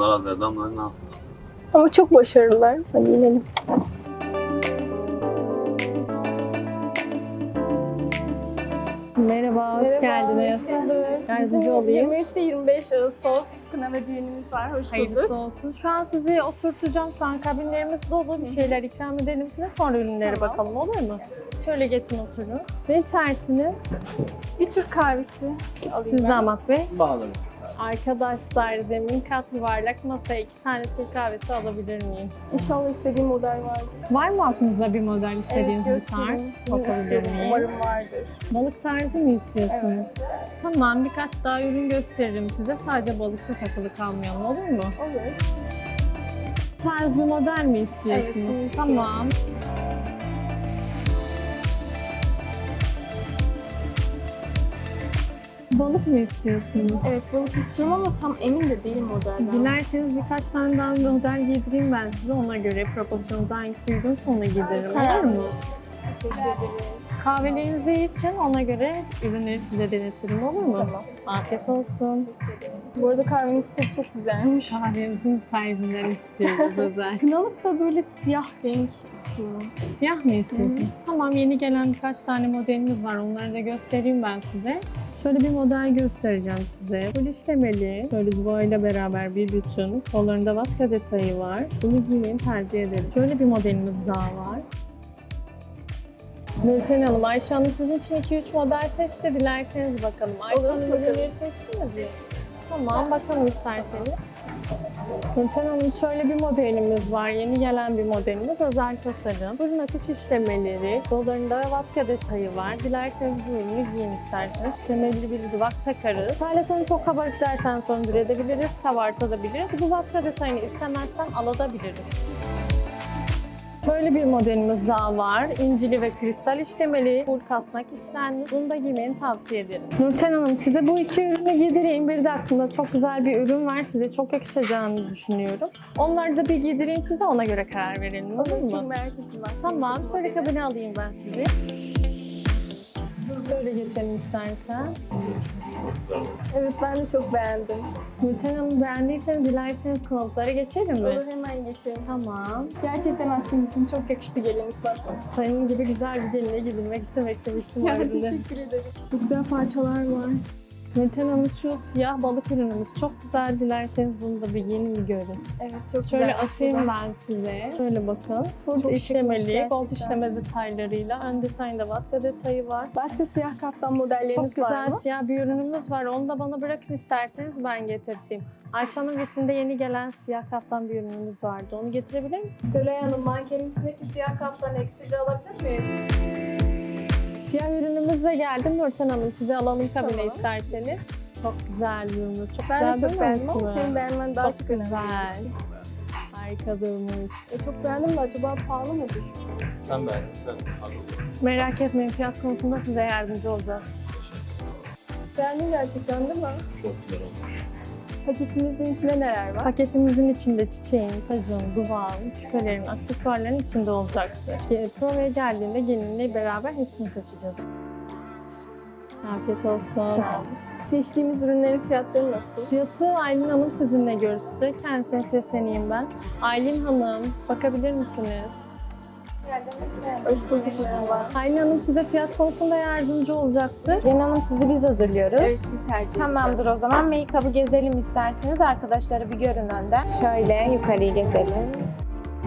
Razı olsun. Adamlar ne yapıyor? Ama çok başarılılar. Hadi inelim. Merhaba, hoş geldiniz. Yardımcı olayım. 23 ve 25 Ağustos kına ve düğünümüz var. Hoş bulduk. Hayırlısı olsun. Şu an sizi oturtacağım. Şu an kabinlerimiz dolu. Bir şeyler ikram edelim size. Sonra ürünlere Tamam. bakalım olur mu? Şöyle geçin oturun. Ne içersiniz? Bir Türk kahvesi alayım Siz ben. damat bey. Bağlarım. Arkadaşlar zemin kat yuvarlak masaya iki tane Türk kahvesi alabilir miyim? İnşallah istediğim model vardır. Var mı aklınızda bir model istediğiniz bir gösterin. tarz? Bakabilir miyim? Umarım vardır. Balık tarzı mı istiyorsunuz? Evet. Tamam birkaç daha ürün gösteririm size. Sadece balıkta takılı kalmayalım olur mu? Olur. tarz bir model mi istiyorsunuz? Evet, bunu istiyorum. Tamam. Balık mı istiyorsunuz? Evet balık istiyorum ama tam emin de değilim modelden. Dilerseniz birkaç tane daha model giydireyim ben size. Ona göre proporsiyonunuz hangisi uygunsa onu giydiririm. Olur mu? Teşekkür ederiz. Kahvelerinizi için ona göre ürünleri size denetirim olur mu? Tamam. Afiyet olsun. Bu arada kahveniz tadı çok güzelmiş. Kahvemizin sahibinden istiyoruz özel. Kınalık da böyle siyah renk istiyorum. Siyah mı istiyorsunuz? Tamam yeni gelen birkaç tane modelimiz var. Onları da göstereyim ben size. Şöyle bir model göstereceğim size. Full işlemeli. Şöyle duvarıyla beraber bir bütün. Kollarında vaska detayı var. Bunu giymeyi tercih ederim. Şöyle bir modelimiz daha var. Nurten Hanım, Ayşe Hanım sizin için 2-3 model seçti. Dilerseniz bakalım. Ayşe Olur, Hanım bakalım. ürünleri seçtiniz mi? Tamam, bakalım isterseniz. Nurten şöyle bir modelimiz var. Yeni gelen bir modelimiz. Özel tasarım. Fırın akış işlemeleri. Dolarında vatka detayı var. Dilerseniz ürünü giyin isterseniz. Temelli bir duvak takarız. Parlatonu çok kabarık dersen söndürebiliriz, kabartabiliriz. Bu vatka detayını istemezsen alabiliriz. Şöyle bir modelimiz daha var. İncili ve kristal işlemeli. Full kasnak işlenmiş. Bunu da giymeni tavsiye ederim. Nurten Hanım size bu iki ürünü giydireyim. Bir de aklımda çok güzel bir ürün var. Size çok yakışacağını düşünüyorum. Onları da bir giydireyim size ona göre karar verelim. Olur Çok mu? merak ettim ben. Tamam. Şöyle kabine alayım ben sizi. Şöyle geçelim istersen. Evet ben de çok beğendim. Nurten Hanım beğendiyseniz dilerseniz kalıplara geçelim mi? Olur hemen geçelim. Tamam. Gerçekten aklınızın çok yakıştı gelinlik bak. Senin gibi güzel bir geline gidilmek için beklemiştim öyle. teşekkür ederim. Çok güzel parçalar var. Nurten Hanım şu siyah balık ürünümüz çok güzel. Dilerseniz bunu da bir yeni bir görün. Evet çok Şöyle güzel. açayım ben size. Şöyle bakın. Çok işlemeli, gold işleme detaylarıyla. Ön detayında vatka detayı var. Başka siyah kaptan Çok modelleriniz var güzel mı? siyah bir ürünümüz var. Onu da bana bırakın isterseniz ben getirteyim. Ayşe Hanım içinde yeni gelen siyah kaptan bir ürünümüz vardı. Onu getirebilir misin? Tülay Hanım mankenin üstündeki siyah kaptan eksiği de alabilir miyim? Siyah ürünümüz de geldi. Nurten Hanım size alalım kabine Tamam. isterseniz. Çok güzel bir ürünümüz. Çok Ben de güzel çok beğendim ama senin beğenmen daha Çok çok, önemli. güzel. Harika durmuş. E, çok beğendim de acaba pahalı mıdır? Sen beğendin. Sen al. Merak etmeyin fiyat konusunda size yardımcı olacağız. Beğendin gerçekten değil mi? Çok güzel olmuş. Paketimizin içinde neler var? Paketimizin içinde çiçeğin, tacın, duvağın, küpelerin, aksesuarların içinde olacaktır. Provaya geldiğinde gelinle beraber hepsini seçeceğiz. Afiyet olsun. Seçtiğimiz ürünlerin fiyatları nasıl? Fiyatı Aylin Hanım sizinle görüştü. Kendisine sesleneyim ben. Aylin Hanım, bakabilir misiniz? Hoş bulduk merhaba. Aylin Hanım size fiyat konusunda yardımcı olacaktır. Yeni Hanım sizi biz hazırlıyoruz. Evet siz tercih edeceğim. Tamamdır o zaman. Make-up'ı gezelim isterseniz. Arkadaşları bir görün önden. Şöyle yukarıyı gezelim.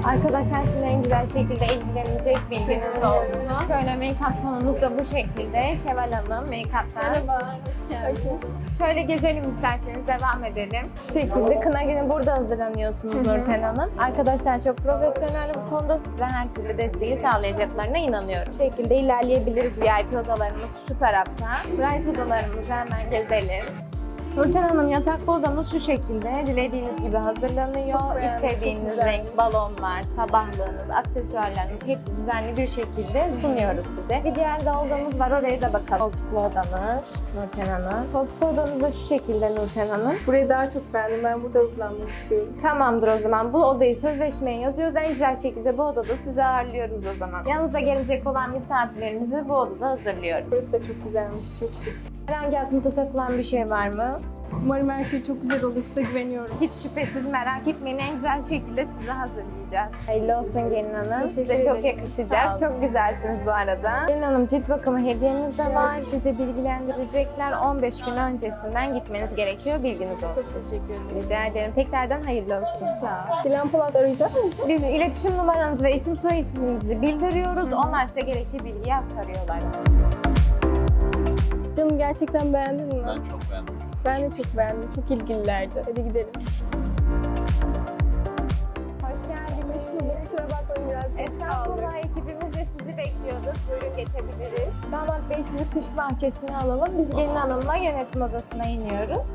Arkadaşlar şimdi en güzel şekilde ilgilenecek bilginiz olsun. Şöyle make-up tonumuz da bu şekilde. Şevval Hanım make-up'tan. Merhaba, hoş geldiniz. Şöyle gezelim isterseniz devam edelim. Şu şekilde kına günü burada hazırlanıyorsunuz Nurten Hanım. Arkadaşlar çok profesyonel bu konuda size her türlü desteği sağlayacaklarına inanıyorum. Bu şekilde ilerleyebiliriz. VIP odalarımız şu tarafta. Bright odalarımızı hemen gezelim. Nurten Hanım yatak odamız şu şekilde. Dilediğiniz gibi hazırlanıyor. İstediğiniz renk balonlar, sabahlığınız, aksesuarlarınız hepsi düzenli bir şekilde sunuyoruz size. Bir diğer de odamız var. Oraya da bakalım. Koltuklu odamız Nurten Hanım. Koltuklu odamız da şu şekilde Nurten Hanım. Burayı daha çok beğendim. Ben burada hızlanmak istiyorum. Tamamdır o zaman. Bu odayı sözleşmeye yazıyoruz. En güzel şekilde bu odada sizi ağırlıyoruz o zaman. Yanınıza gelecek olan misafirlerimizi bu odada hazırlıyoruz. Burası da çok güzelmiş, çok şık. Herhangi aklınıza takılan bir şey var mı? Umarım her şey çok güzel olur. Size güveniyorum. Hiç şüphesiz merak etmeyin en güzel şekilde size hazırlayacağız. Hayırlı olsun Gelin Hanım. Size çok yakışacak. Sağ. Çok güzelsiniz bu arada. Gelin Hanım cilt bakımı hediyemiz de var. Sizi bilgilendirecekler. 15 gün öncesinden gitmeniz gerekiyor. Bilginiz Çok olsun. teşekkür ederim. Rica ederim. Tekrardan hayırlı olsun. Dilan Polat arayacak mısın? Biz iletişim numaranızı ve isim soy isminizi bildiriyoruz. Onlar size gerekli bilgiyi aktarıyorlar. Canım gerçekten beğendin mi? Ben çok beğendim. Ben de çok beğendim. Çok ilgililerdi. Hadi gidelim. Hoş geldiniz. Hoş bulduk. Kusura bakmayın biraz geç kaldık. Estağfurullah ekibimiz de sizi bekliyorduk. Buyurun geçebiliriz. Damat Bey sizi kış bahçesine alalım. Biz gelin hanımla yönetim odasına iniyoruz.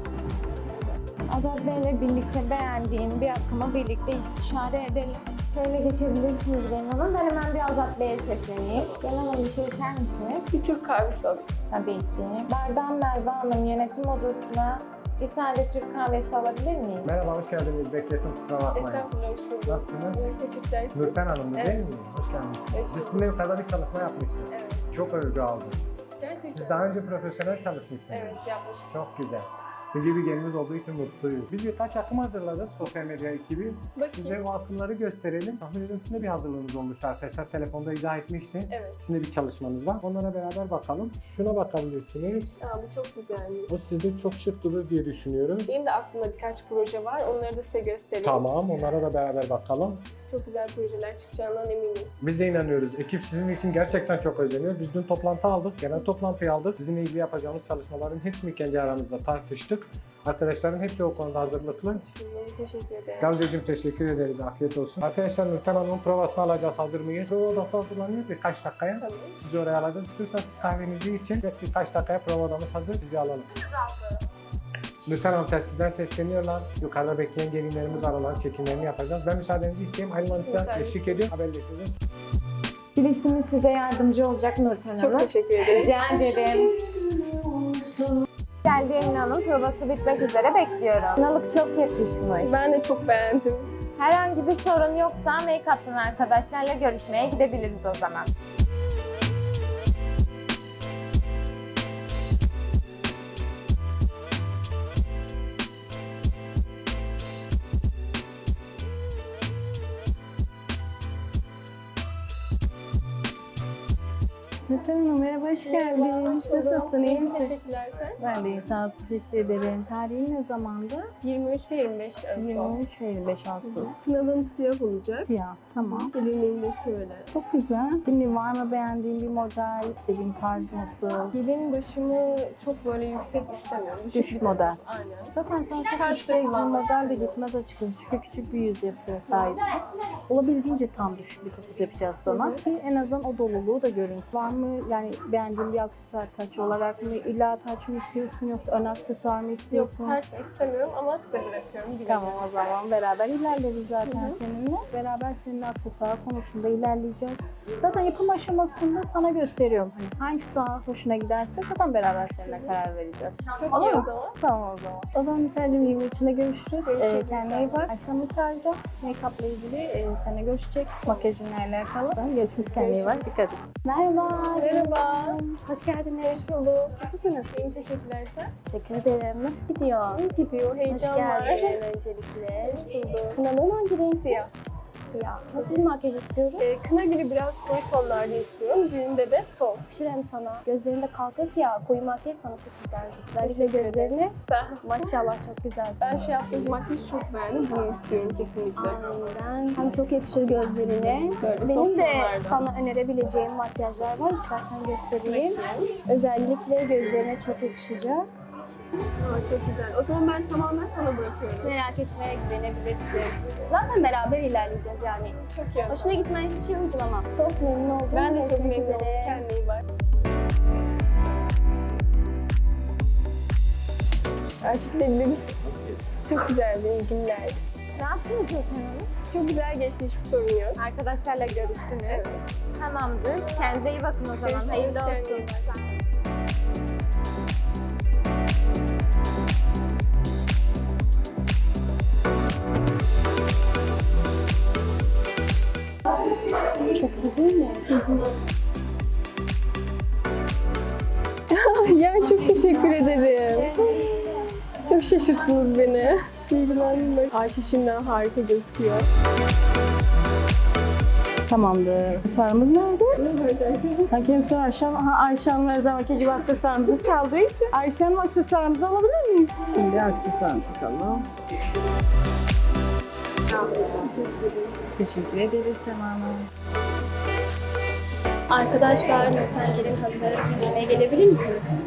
Azat Bey'le birlikte beğendiğim bir akımı birlikte istişare edelim. Şöyle geçebilirsiniz Gelin Hanım. Ben hemen bir Azat Bey'e sesleneyim. Gelin Hanım bir şey içer misiniz? Bir Türk kahvesi alayım. Tabii ki. Bardan Merve Hanım yönetim odasına bir tane Türk kahvesi alabilir miyim? Merhaba, hoş geldiniz. Beklettim, kusura bakmayın. Estağfurullah hoş bulduk. Nasılsınız? Evet, Teşekkürler. Siz? Nurten Hanım Evet. değil mi? Hoş geldiniz. Hoş Biz sizinle bir çalışma yapmıştık. Evet. Çok övgü aldım. Gerçekten. Siz daha önce profesyonel çalışmışsınız. Evet yapmıştım. Çok güzel. Gibi geliniz olduğu için mutluyuz. Biz birkaç akım hazırladık sosyal medya ekibi. Size Bakayım. o akımları gösterelim. Tahmin ediyorum sizin bir hazırlığınız olmuş arkadaşlar. Telefonda izah etmiştim. Evet. Sizin bir çalışmanız var. Onlara beraber bakalım. Şuna bakabilirsiniz. Aa, bu çok güzelmiş. O sizde çok şık durur diye düşünüyoruz. Benim de aklımda birkaç proje var. Onları da size göstereyim. Tamam, onlara da beraber bakalım. Çok güzel projeler çıkacağından eminim. Biz de inanıyoruz. Ekip sizin için gerçekten çok özeniyor. Biz dün toplantı aldık, genel toplantıyı aldık. Sizinle ilgili yapacağımız çalışmaların hepsini kendi aramızda tartıştık. Arkadaşların hepsi o konuda hazırlıklı. Teşekkür ederim. Gamzeciğim teşekkür ederiz. Afiyet olsun. Arkadaşlar Nurten Hanım'ın provasını alacağız. Hazır mıyız? Prova odası hazırlanıyor birkaç dakikaya. Tamam. Sizi oraya alacağız. İstiyorsanız kahvenizi için birkaç dakikaya prova odamız hazır. Sizi alalım. Nurten Hanım telsizden sesleniyorlar. Yukarıda bekleyen gelinlerimiz var olan çekimlerini yapacağız. Ben müsaadenizi isteyeyim. Ayrılmanıza Müsaade. eşlik ediyorum. Haberleşiriz. Stilistimiz size yardımcı olacak Nurten Hanım. Çok teşekkür ederim. Rica ederim. Geldi Emine Hanım. Provası bitmek üzere bekliyorum. Kınalık çok yakışmış. Ben de çok beğendim. Herhangi bir sorun yoksa make-up'tan arkadaşlarla görüşmeye gidebiliriz o zaman. Nurten Hanım merhaba, hoş geldin. Nasılsın, iyi misin? Teşekkürler sen. Ben de iyi, sağ ol, teşekkür ederim. Tarihi ne zamandı? 23 ve 25 arası. 23 ve 25 Ağustos. Kınalığım siyah olacak. Siyah, tamam. Gelinliğim de şöyle. Çok güzel. Şimdi var mı beğendiğin bir model, istediğin tarz nasıl? Gelin başımı çok böyle yüksek istemiyorum. Düşük bir- model. Aynen. Zaten sana çok yüksek bir kullanmak model de gitmez açıkçası. Çünkü küçük bir yüz yapıya sahipsin. Olabildiğince tam düşük bir topuz yapacağız sana. Ki en azından o doluluğu da görün. Var mı yani beğendiğin bir aksesuar taç olarak mı? İlla taç mı istiyorsun yoksa ön aksesuar mı Yok istiyorsun? terç istemiyorum ama size bırakıyorum. Tamam o zaman beraber ilerleriz zaten Hı hı. seninle. Beraber seninle aksesuar konusunda ilerleyeceğiz. Zaten yapım aşamasında sana gösteriyorum. Hani hangisi hoşuna giderse zaten beraber seninle karar vereceğiz. Çok Olur iyi o zaman. Tamam o zaman. O zaman Nurten'cim 23'ünde görüşürüz. Görüşürüz Ee, kendine iyi bak. Akşam çağıracağım. Make-up ile ilgili e, seninle görüşecek. Makyajınla alakalı. Görüşürüz kendine iyi bak. Dikkat et. Merhaba. Merhaba. Hoş geldiniz. Hoş bulduk. Nasılsınız? İyiyim teşekkürler sen. Teşekkür ederim. Nasıl gidiyor? İyi gidiyor. Hoş Heyecan var. geldin öncelikle. bulduk. Kınalığın hangi renk? Siyah. Siyah. Nasıl bir makyaj istiyoruz? Ee, kına günü biraz koyu tonlarda istiyorum. Düğünde de sol. Şirem sana. Gözlerinde kalkık ya. Koyu makyaj sana çok güzel. Özellikle gözlerini Sen. maşallah çok güzel. Ben şu yaptığınız makyajı çok beğendim. Bunu istiyorum kesinlikle. Aynen. Hem çok yakışır gözlerine. Böyle Benim de sana önerebileceğim makyajlar var. İstersen göstereyim. Bakayım. Özellikle gözlerine çok yakışacak. Aa, çok güzel. O zaman ben tamamen sana bırakıyorum. Merak etmeye güvenebilirsin. Zaten beraber ilerleyeceğiz yani. Çok iyi. Başına gitmeyen hiçbir şey uygulamam. Çok memnun oldum. Ben de çok memnun oldum. Kendine iyi bak. Artık evleniz. Çok güzeldi, iyi günler. Ne yaptınız Hanım? Çok güzel geçti, hiçbir sorun yok. Arkadaşlarla görüştünüz. Tamamdır. Kendinize iyi bakın o zaman. Hayırlı olsun. Ya çok teşekkür ederim. Çok şaşırttınız beni. İlgilendim. Ayşe şimdiden harika gözüküyor. Tamamdır. Aksesuarımız nerede? Aksesuar Ayşe Hanım, ha, Ayşe Hanım her zamanki gibi aksesuarımızı çaldığı için Ayşe Hanım aksesuarımızı alabilir miyiz? Şimdi aksesuar takalım. Teşekkür ederiz Sema Hanım. Arkadaşlar Nurten gelin hazır. Yüzmeye gelebilir misiniz?